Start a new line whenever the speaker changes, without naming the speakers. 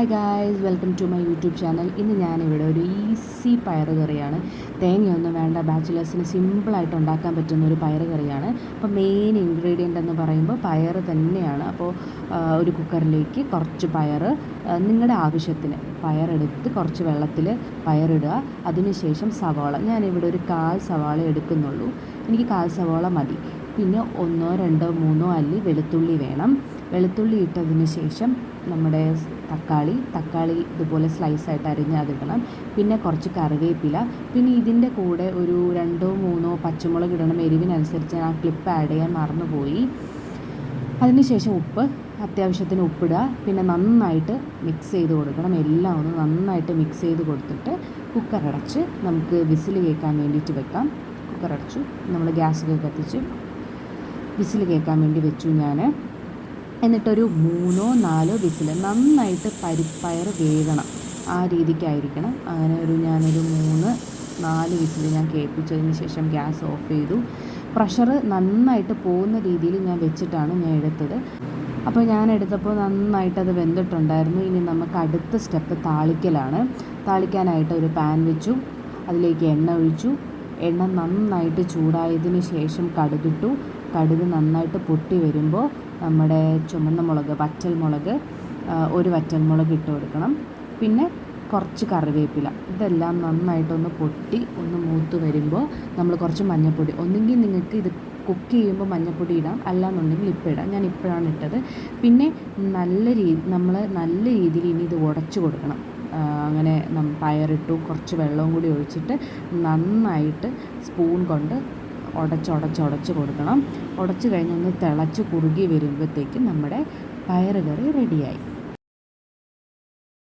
Hi guys welcome to my YouTube channel ഇന്ന് ഞാനിവിടെ ഒരു ഈസി പയർ കറിയാണ് തേങ്ങയൊന്നും വേണ്ട ബാച്ചിലേഴ്സിന് സിമ്പിളായിട്ട് ഉണ്ടാക്കാൻ പറ്റുന്ന ഒരു പയർ കറിയാണ് അപ്പോൾ മെയിൻ ഇൻഗ്രീഡിയന്റ് എന്ന് പറയുമ്പോൾ പയർ തന്നെയാണ്. അപ്പോൾ ഒരു കുക്കറിലേക്ക് കുറച്ച് പയർ നിങ്ങളുടെ ആവശ്യത്തിന് പയറെടുത്ത് കുറച്ച് വെള്ളത്തിൽ പയറിടുക. അതിനുശേഷം സവാള. ഞാനിവിടെ ഒരു കാൽ സവാള എടുക്കുന്നുള്ളൂ. എനിക്ക് കാൽ സവാള മതി. പിന്നെ ഒന്നോ രണ്ടോ മൂന്നോ അല്ലി വെളുത്തുള്ളി വേണം. വെളുത്തുള്ളി ഇട്ടതിന് ശേഷം നമ്മുടെ തക്കാളി തക്കാളി ഇതുപോലെ സ്ലൈസായിട്ട് അരിഞ്ഞ് അതിടണം. പിന്നെ കുറച്ച് കറിവേപ്പില. പിന്നെ ഇതിന്റെ കൂടെ ഒരു രണ്ടോ മൂന്നോ പച്ചമുളക് ഇടണം. എരിവിനനുസരിച്ച് ഞാൻ ആ ക്ലിപ്പ് ആഡ് ചെയ്യാൻ മറന്നുപോയി. അതിനുശേഷം ഉപ്പ് അത്യാവശ്യത്തിന് ഉപ്പിടുക പിന്നെ നന്നായിട്ട് മിക്സ് ചെയ്ത് കൊടുക്കണം. എല്ലാം ഒന്ന് നന്നായിട്ട് മിക്സ് ചെയ്ത് കൊടുത്തിട്ട് കുക്കർ അടച്ച് നമുക്ക് വിസിൽ കേൾക്കാൻ വേണ്ടിയിട്ട് വെക്കാം. കുക്കർ അടച്ചു. നമ്മൾ ഗ്യാസൊക്കെ കത്തിച്ച് വിസിൽ കേൾക്കാൻ വേണ്ടി വെച്ചു ഞാൻ എന്നിട്ടൊരു മൂന്നോ നാലോ വിസിൽ നന്നായിട്ട് പരിപ്പയർ വേകണം. ആ രീതിക്കായിരിക്കണം. അങ്ങനെ ഒരു ഞാനൊരു മൂന്ന് നാല് വിസിൽ ഞാൻ കേൾപ്പിച്ചതിന് ശേഷം ഗ്യാസ് ഓഫ് ചെയ്തു. പ്രഷർ നന്നായിട്ട് പോകുന്ന രീതിയിൽ ഞാൻ വെച്ചിട്ടാണ് ഞാൻ എടുത്തത്. അപ്പോൾ ഞാൻ എടുത്തപ്പോൾ നന്നായിട്ട് അത് വെന്തിട്ടുണ്ടായിരുന്നു. ഇനി നമുക്ക് അടുത്ത സ്റ്റെപ്പ് താളിക്കലാണ്. താളിക്കാനായിട്ട് ഒരു പാൻ വെച്ചു. അതിലേക്ക് എണ്ണ ഒഴിച്ചു. എണ്ണ നന്നായിട്ട് ചൂടായതിന് ശേഷം കടുകിട്ടു. കടുക് നന്നായിട്ട് പൊട്ടി വരുമ്പോൾ നമ്മുടെ ചുമന്ന മുളക് വറ്റൽ മുളക് ഒരു വറ്റൽ മുളക് ഇട്ട് കൊടുക്കണം. പിന്നെ കുറച്ച് കറിവേപ്പില. ഇതെല്ലാം നന്നായിട്ടൊന്ന് പൊട്ടി ഒന്ന് മൂത്ത് വരുമ്പോൾ നമ്മൾ കുറച്ച് മഞ്ഞൾപ്പൊടി. ഒന്നുകിൽ നിങ്ങൾക്ക് ഇത് കുക്ക് ചെയ്യുമ്പോൾ മഞ്ഞൾപ്പൊടി ഇടാം. അല്ലാന്നുണ്ടെങ്കിൽ ഇപ്പം ഇടാം. ഞാൻ ഇപ്പോഴാണ് ഇട്ടത്. പിന്നെ നല്ല രീതി നമ്മൾ നല്ല രീതിയിൽ ഇനി ഇത് ഉടച്ചു കൊടുക്കണം. അങ്ങനെ പയറിട്ടു കുറച്ച് വെള്ളവും കൂടി ഒഴിച്ചിട്ട് നന്നായിട്ട് സ്പൂൺ കൊണ്ട് ഉടച്ചുടച്ചുടച്ച് കൊടുക്കണം. ഉടച്ചു കഴിഞ്ഞൊന്ന് തിളച്ച് കുറുകി വരുമ്പോഴത്തേക്കും നമ്മുടെ പയറുകറി റെഡിയായി